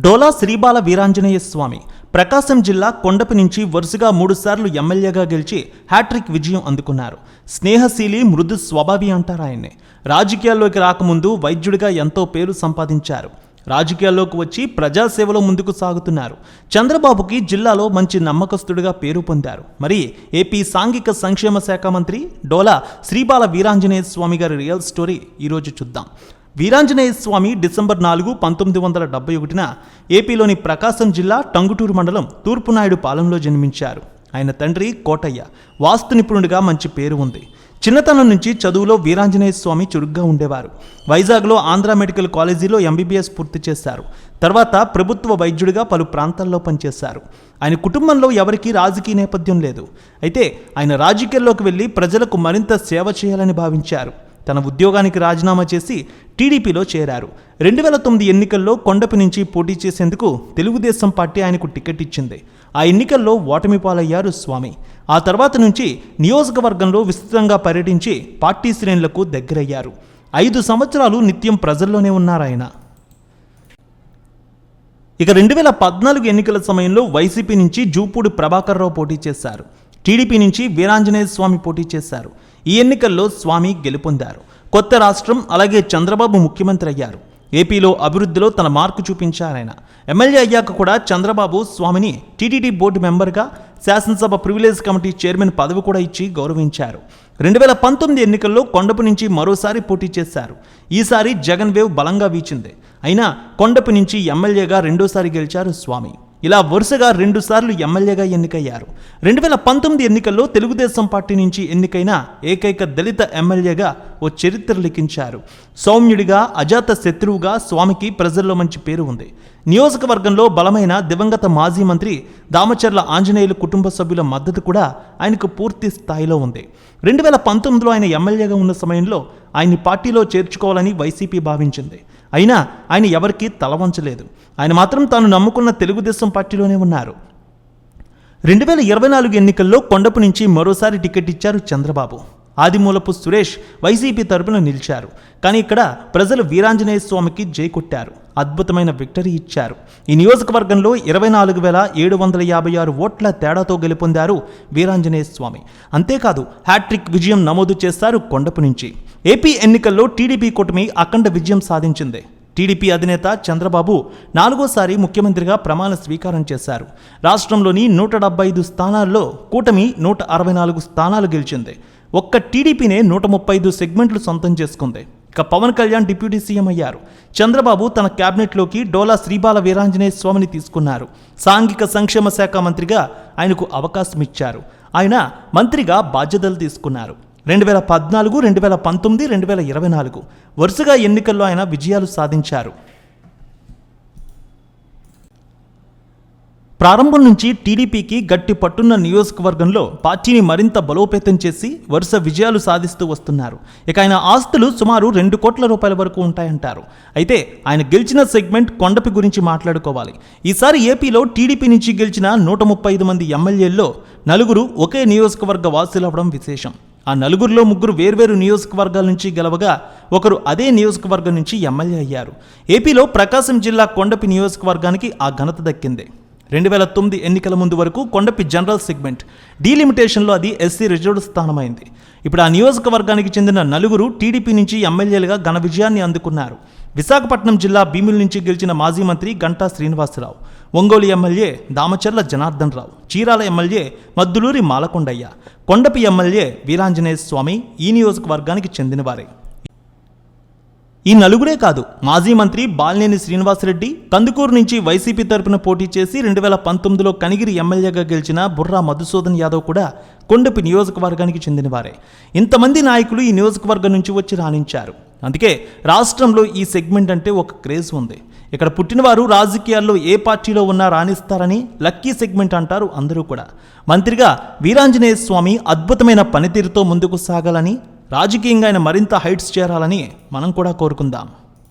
డోలా శ్రీబాల వీరాంజనేయ స్వామి. ప్రకాశం జిల్లా కొండపి నుంచి వరుసగా మూడుసార్లు ఎమ్మెల్యేగా గెలిచి హ్యాట్రిక్ విజయం అందుకున్నారు. స్నేహశీలి మృదు స్వభావి అంటారు ఆయన్ని. రాజకీయాల్లోకి రాకముందు వైద్యుడిగా ఎంతో పేరు సంపాదించారు. రాజకీయాల్లోకి వచ్చి ప్రజాసేవలో ముందుకు సాగుతున్నారు. చంద్రబాబుకి జిల్లాలో మంచి నమ్మకస్తుడిగా పేరు పొందారు. మరి ఏపీ సాంఘిక సంక్షేమ శాఖ మంత్రి డోలా శ్రీబాల వీరాంజనేయ స్వామి గారి రియల్ స్టోరీ ఈరోజు చూద్దాం. వీరాంజనేయ స్వామి డిసెంబర్ నాలుగు పంతొమ్మిది వందల డెబ్బై ఒకటిన ఏపీలోని ప్రకాశం జిల్లా టంగుటూరు మండలం తూర్పునాయుడు పాలెంలో జన్మించారు. ఆయన తండ్రి కోటయ్య. వాస్తు నిపుణుడిగా మంచి పేరు ఉంది. చిన్నతనం నుంచి చదువులో వీరాంజనేయ స్వామి చురుగ్గా ఉండేవారు. వైజాగ్లో ఆంధ్ర మెడికల్ కాలేజీలో ఎంబీబీఎస్ పూర్తి చేశారు. తర్వాత ప్రభుత్వ వైద్యుడిగా పలు ప్రాంతాల్లో పనిచేశారు. ఆయన కుటుంబంలో ఎవరికీ రాజకీయ నేపథ్యం లేదు. అయితే ఆయన రాజకీయాల్లోకి వెళ్ళి ప్రజలకు మరింత సేవ చేయాలని భావించారు. తన ఉద్యోగానికి రాజీనామా చేసి టీడీపీలో చేరారు. రెండు వేల తొమ్మిది ఎన్నికల్లో కొండపి నుంచి పోటీ చేసేందుకు తెలుగుదేశం పార్టీ ఆయనకు టికెట్ ఇచ్చింది. ఆ ఎన్నికల్లో ఓటమి పాలయ్యారు స్వామి. ఆ తర్వాత నుంచి నియోజకవర్గంలో విస్తృతంగా పర్యటించి పార్టీ శ్రేణులకు దగ్గరయ్యారు. ఐదు సంవత్సరాలు నిత్యం ప్రజల్లోనే ఉన్నారాయన ఇక రెండు వేల పద్నాలుగు ఎన్నికల సమయంలో వైసీపీ నుంచి జూపూడి ప్రభాకర్ రావు పోటీ చేశారు. టీడీపీ నుంచి వీరాంజనేయ స్వామి పోటీ చేశారు. ఈ ఎన్నికల్లో స్వామి గెలుపొందారు. కొత్త రాష్ట్రం అలాగే చంద్రబాబు ముఖ్యమంత్రి అయ్యారు. ఏపీలో అభివృద్ధిలో తన మార్కు చూపించారాయన ఎమ్మెల్యే అయ్యాక కూడా చంద్రబాబు స్వామిని టీటీడీ బోర్డు మెంబర్గా శాసనసభ ప్రివిలేజ్ కమిటీ చైర్మన్ పదవి కూడా ఇచ్చి గౌరవించారు. రెండు వేల పంతొమ్మిది ఎన్నికల్లో కొండపు నుంచి మరోసారి పోటీ చేశారు. ఈసారి జగన్ వేవ్ బలంగా వీచింది. అయినా కొండపు నుంచి ఎమ్మెల్యేగా రెండోసారి గెలిచారు స్వామి. ఇలా వరుసగా రెండుసార్లు ఎమ్మెల్యేగా ఎన్నికయ్యారు. రెండు వేల పంతొమ్మిది ఎన్నికల్లో తెలుగుదేశం పార్టీ నుంచి ఎన్నికైన ఏకైక దళిత ఎమ్మెల్యేగా ఓ చరిత్ర లిఖించారు. సౌమ్యుడిగా అజాత శత్రువుగా స్వామికి ప్రజల్లో మంచి పేరు ఉంది. నియోజకవర్గంలో బలమైన దివంగత మాజీ మంత్రి దామచర్ల ఆంజనేయులు కుటుంబ సభ్యుల మద్దతు కూడా ఆయనకు పూర్తి స్థాయిలో ఉంది. రెండు వేల పంతొమ్మిదిలో ఆయన ఎమ్మెల్యేగా ఉన్న సమయంలో ఆయన్ని పార్టీలో చేర్చుకోవాలని వైసీపీ భావించింది. అయినా ఆయన ఎవరికీ తలవంచలేదు ఆయన మాత్రం తాను నమ్ముకున్న తెలుగుదేశం పార్టీలోనే ఉన్నారు. రెండు వేల ఇరవై నాలుగు ఎన్నికల్లో కొండపు నుంచి మరోసారి టికెట్ ఇచ్చారు చంద్రబాబు. ఆదిమూలపు సురేష్ వైసీపీ తరపున నిలిచారు. కానీ ఇక్కడ ప్రజలు వీరాంజనేయ స్వామికి జై కొట్టారు. అద్భుతమైన విక్టరీ ఇచ్చారు. ఈ నియోజకవర్గంలో ఇరవై నాలుగు వేల ఏడు వందల యాభై ఆరు ఓట్ల తేడాతో గెలుపొందారు వీరాంజనేయ స్వామి. అంతేకాదు హ్యాట్రిక్ విజయం నమోదు చేశారు కొండపు నుంచి. ఏపీ ఎన్నికల్లో టీడీపీ కూటమి అఖండ విజయం సాధించింది. టీడీపీ అధినేత చంద్రబాబు నాలుగోసారి ముఖ్యమంత్రిగా ప్రమాణ స్వీకారం చేశారు. రాష్ట్రంలోని నూట డెబ్బై ఐదు స్థానాల్లో కూటమి నూట అరవై నాలుగు స్థానాలు గెలిచింది. ఒక్క టీడీపీనే నూట ముప్పై ఐదు సెగ్మెంట్లు సొంతం చేసుకుంది. ఇక పవన్ కళ్యాణ్ డిప్యూటీ సీఎం అయ్యారు. చంద్రబాబు తన క్యాబినెట్లోకి డోలా శ్రీబాల వీరాంజనేయ స్వామిని తీసుకున్నారు. సాంఘిక సంక్షేమ శాఖ మంత్రిగా ఆయనకు అవకాశం ఇచ్చారు ఆయన మంత్రిగా బాధ్యతలు తీసుకున్నారు. రెండు వేల పద్నాలుగు రెండు వేల పంతొమ్మిది రెండు వేల ఇరవై నాలుగు. వరుసగా ఎన్నికల్లో ఆయన విజయాలు సాధించారు. ప్రారంభం నుంచి టీడీపీకి గట్టి పట్టున్న నియోజకవర్గంలో పార్టీని మరింత బలోపేతం చేసి వరుస విజయాలు సాధిస్తూ వస్తున్నారు. ఇక ఆయన ఆస్తులు సుమారు రెండు కోట్ల రూపాయల వరకు ఉంటాయంటారు. అయితే ఆయన గెలిచిన సెగ్మెంట్ కొండపి గురించి మాట్లాడుకోవాలి. ఈసారి ఏపీలో టీడీపీ నుంచి గెలిచిన నూట ముప్పై ఐదు మంది ఎమ్మెల్యేల్లో నలుగురు ఒకే నియోజకవర్గ వాసులవడం విశేషం. ఆ నలుగురిలో ముగ్గురు వేర్వేరు నియోజకవర్గాల నుంచి గెలవగా ఒకరు అదే నియోజకవర్గం నుంచి ఎమ్మెల్యే అయ్యారు. ఏపీలో ప్రకాశం జిల్లా కొండపి నియోజకవర్గానికి ఆ ఘనత దక్కింది. రెండు వేల తొమ్మిది ఎన్నికల ముందు వరకు కొండపి జనరల్ సెగ్మెంట్ డీలిమిటేషన్లో అది ఎస్సీ రిజర్వ్డ్ స్థానమైంది. ఇప్పుడు ఆ నియోజకవర్గానికి చెందిన నలుగురు టీడీపీ నుంచి ఎమ్మెల్యేలుగా ఘన విజయాన్ని అందుకున్నారు. విశాఖపట్నం జిల్లా భీముల నుంచి గెలిచిన మాజీ మంత్రి Ganta Srinivasarao. Ongole MLA Damacharla Janardhan Rao Chirala MLA Madduluri Malakondaiah Kondapi MLA Veeranjaneya Swamy ఈ నియోజకవర్గానికి చెందినవారే. ఈ నలుగురే కాదు మాజీ మంత్రి బాలినేని శ్రీనివాసరెడ్డి కందుకూరు నుంచి వైసీపీ తరపున పోటీ చేసి రెండు వేల పంతొమ్మిదిలో కనిగిరి ఎమ్మెల్యేగా గెలిచిన బుర్రా మధుసూదన్ యాదవ్ కూడా కొండపి నియోజకవర్గానికి చెందినవారే. ఇంతమంది నాయకులు ఈ నియోజకవర్గం నుంచి వచ్చి రాణించారు. అందుకే రాష్ట్రంలో ఈ సెగ్మెంట్ అంటే ఒక క్రేజ్ ఉంది. ఇక్కడ పుట్టినవారు రాజకీయాల్లో ఏ పార్టీలో ఉన్నా రాణిస్తారని లక్కీ సెగ్మెంట్ అంటారు అందరూ కూడా. మంత్రిగా వీరాంజనేయ స్వామి అద్భుతమైన పనితీరుతో ముందుకు సాగాలని రాజకీయంగా ఆయన మరింత హైట్స్ చేరాలని మనం కూడా కోరుకుందాం.